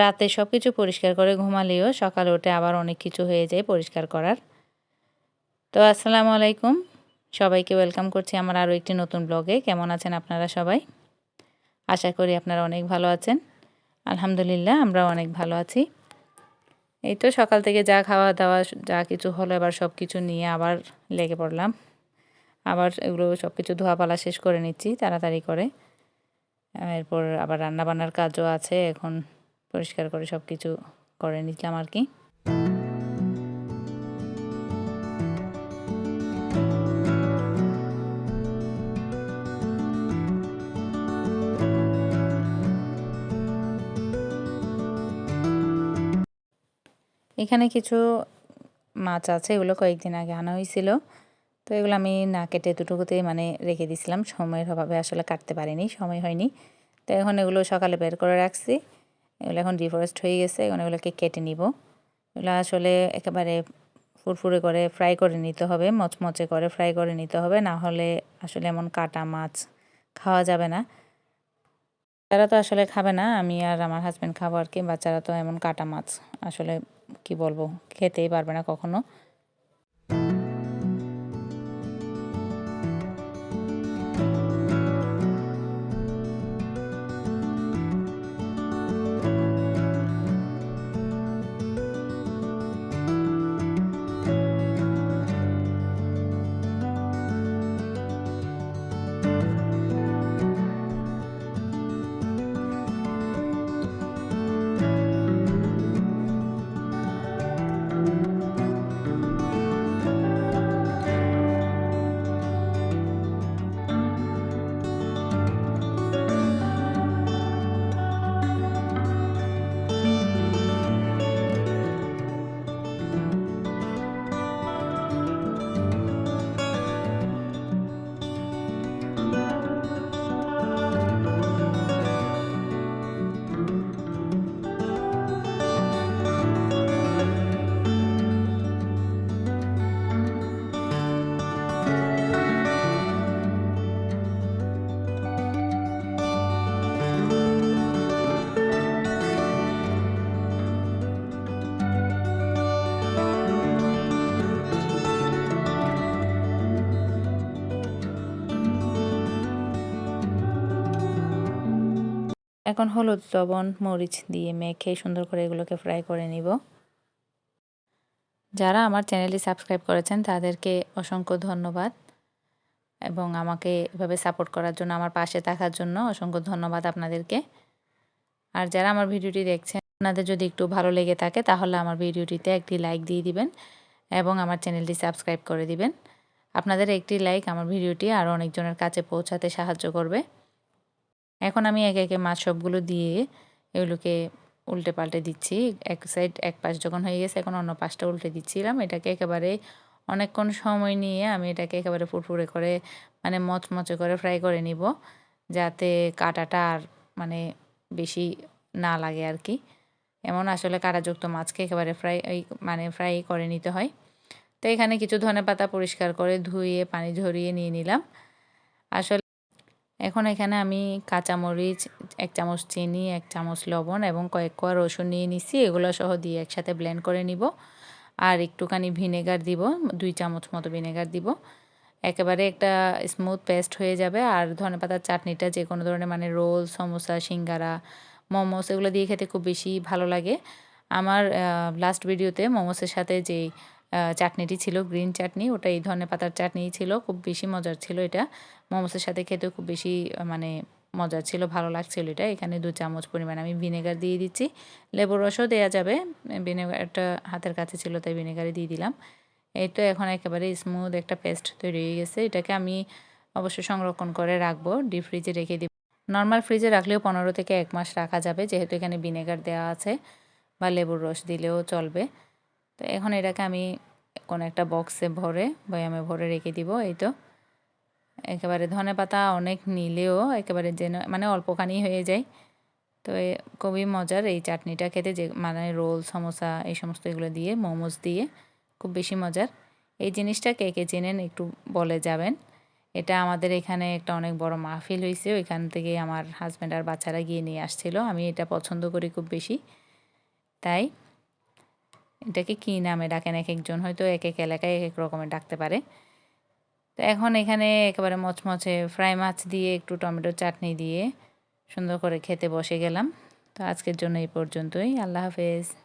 রাতে সব কিছু পরিষ্কার করে ঘুমালেও সকালে উঠে আবার অনেক কিছু হয়ে যায় পরিষ্কার করার। তো আসসালামু আলাইকুম। সবাইকে ওয়েলকাম করছি আমার আরও একটি নতুন ব্লগে। কেমন আছেন আপনারা সবাই? আশা করি আপনারা অনেক ভালো আছেন। আলহামদুলিল্লাহ আমরা অনেক ভালো আছি। এই তো সকাল থেকে যা খাওয়া দাওয়া, যা কিছু হলো এবার সব কিছু নিয়ে আবার লেগে পড়লাম। আবার এগুলো সব কিছু ধোয়াপালা শেষ করে নিচ্ছি, তাড়াতাড়ি করে। এরপর আবার রান্না বান্নার কাজও আছে, এখন পরিষ্কার করে সব কিছু করে নিলাম আর কি। এখানে কিছু মাছ আছে, এগুলো কয়েকদিন আগে আনা হয়েছিল। তো এগুলো আমি না কেটে দুটুকুতেই মানে রেখে দিয়েছিলাম সময়ের অভাবে আসলে কাটতে পারিনি, সময় হয়নি। তো এখন এগুলো সকালে বের করে রাখছি। এগুলো এখন ডিফরেস্ট হয়ে গেছে, এখন এগুলোকে কেটে নিব। এগুলো আসলে একেবারে ফুরফুরে করে ফ্রাই করে নিতে হবে, মচমচে করে ফ্রাই করে নিতে হবে, না হলে আসলে এমন কাটা মাছ খাওয়া যাবে না। তারা তো আসলে খাবে না, আমি আর আমার হাজব্যান্ড খাব আর কি, বাচ্চারা তো এমন কাটা মাছ আসলে কি বলব, খেতেই পারবে না কখনো। এখন হলুদ লবণ, মরিচ দিয়ে মেখে সুন্দর করে এগুলোকে ফ্রাই করে নিব। যারা আমার চ্যানেলটি সাবস্ক্রাইব করেছেন, তাদেরকে অসংখ্য ধন্যবাদ। এবং আমাকে এভাবে সাপোর্ট করার জন্য, আমার পাশে থাকার জন্য অসংখ্য ধন্যবাদ আপনাদেরকে। আর যারা আমার ভিডিওটি দেখছেন, আপনাদের যদি একটু ভালো লেগে থাকে, তাহলে আমার ভিডিওটিতে একটি লাইক দিয়ে দিবেন এবং আমার চ্যানেলটি সাবস্ক্রাইব করে দিবেন। আপনাদের একটি লাইক আমার ভিডিওটি আরও অনেকজনের কাছে পৌঁছাতে সাহায্য করবে। এখন আমি একে একে মাছ সবগুলো দিয়ে এগুলোকে উল্টে পাল্টে দিচ্ছি। এক সাইড এক পাশ যখন হয়ে গেছে, এখন অন্য পাশটা উল্টে দিচ্ছিলাম। এটাকে একেবারে অনেকক্ষণ সময় নিয়ে আমি এটাকে একেবারে ফুরফুরে করে মানে মচমচে করে ফ্রাই করে নিব, যাতে কাটাটা আর মানে বেশি না লাগে আর কি। এমন আসলে কাটাযুক্ত মাছকে একেবারে ফ্রাই মানে ফ্রাই করে নিতে হয়। তো এখানে কিছু ধনে পাতা পরিষ্কার করে ধুয়ে, পানি ঝরিয়ে নিয়ে নিলাম। আসলে এখন এখানে আমি কাঁচামরিচ, এক চামচ চিনি, এক চামচ লবণ এবং কয়েক কোয়া রসুন নিয়ে নিচ্ছি এগুলো সহ দিয়ে একসাথে ব্লেন্ড করে নিব। আর একটুখানি ভিনেগার দিব, দুই চামচ মতো ভিনেগার দিব। একেবারে একটা স্মুথ পেস্ট হয়ে যাবে। আর ধনে পাতার চাটনিটা যে কোনো ধরনের মানে রোল, সমোসা, সিঙ্গারা, মোমোস, এগুলো দিয়ে খেতে খুব বেশি ভালো লাগে। আমার লাস্ট ভিডিওতে মোমোসের সাথে যেই চাটনিটি ছিল, গ্রিন চাটনি। ওটা এই ধরনের পাতার চাটনি ছিল, খুব বেশি মজার ছিল এটা। মোমোসের সাথে খেতেও খুব বেশি মানে মজার ছিল, ভালো লাগছিল এটা। এখানে দু চামচ পরিমাণ আমি ভিনেগার দিয়ে দিচ্ছি। লেবুর রসও দেওয়া যাবে, ভিনেগারটা হাতের কাছে ছিল, তাই ভিনেগারে দিয়ে দিলাম। এই তো এখন একেবারে স্মুথ একটা পেস্ট তৈরি হয়ে গেছে। এটাকে আমি অবশ্যই সংরক্ষণ করে রাখব ডিপ ফ্রিজে রেখে দিব। নর্মাল ফ্রিজে রাখলেও পনেরো থেকে এক মাস রাখা যাবে, যেহেতু এখানে ভিনেগার দেওয়া আছে বা লেবুর রস দিলেও চলবে। তো এখন এটাকে আমি কোনো একটা বক্সে ভরে, বয়ামে ভরে রেখে দিব, এই তো। একেবারে ধনে পাতা অনেক নিলেও একেবারে যেন মানে অল্পখানি হয়ে যায়। তো খুবই মজার এই চাটনিটা খেতে যে মানে রোল, সমোসা এই সমস্ত এগুলো দিয়ে, মোমোস দিয়ে খুব বেশি মজার। এই জিনিসটা কে কে চেনেন একটু বলে যাবেন। এটা আমাদের এখানে একটা অনেক বড় মাহফিল হয়েছে ওইখান থেকে আমার হাজব্যান্ড আর বাচ্চারা গিয়ে নিয়ে আসছিল। আমি এটা পছন্দ করি খুব বেশি। তাই এটাকে কী নামে ডাকেন এক একজন? হয়তো এক এক এলাকায় এক এক রকমের ডাকতে পারে। তো এখন এখানে একেবারে মচমচে ফ্রাই মাছ দিয়ে, একটু টমেটো চাটনি দিয়ে সুন্দর করে খেতে বসে গেলাম। তো আজকের জন্য এই পর্যন্তই। আল্লাহ হাফেজ।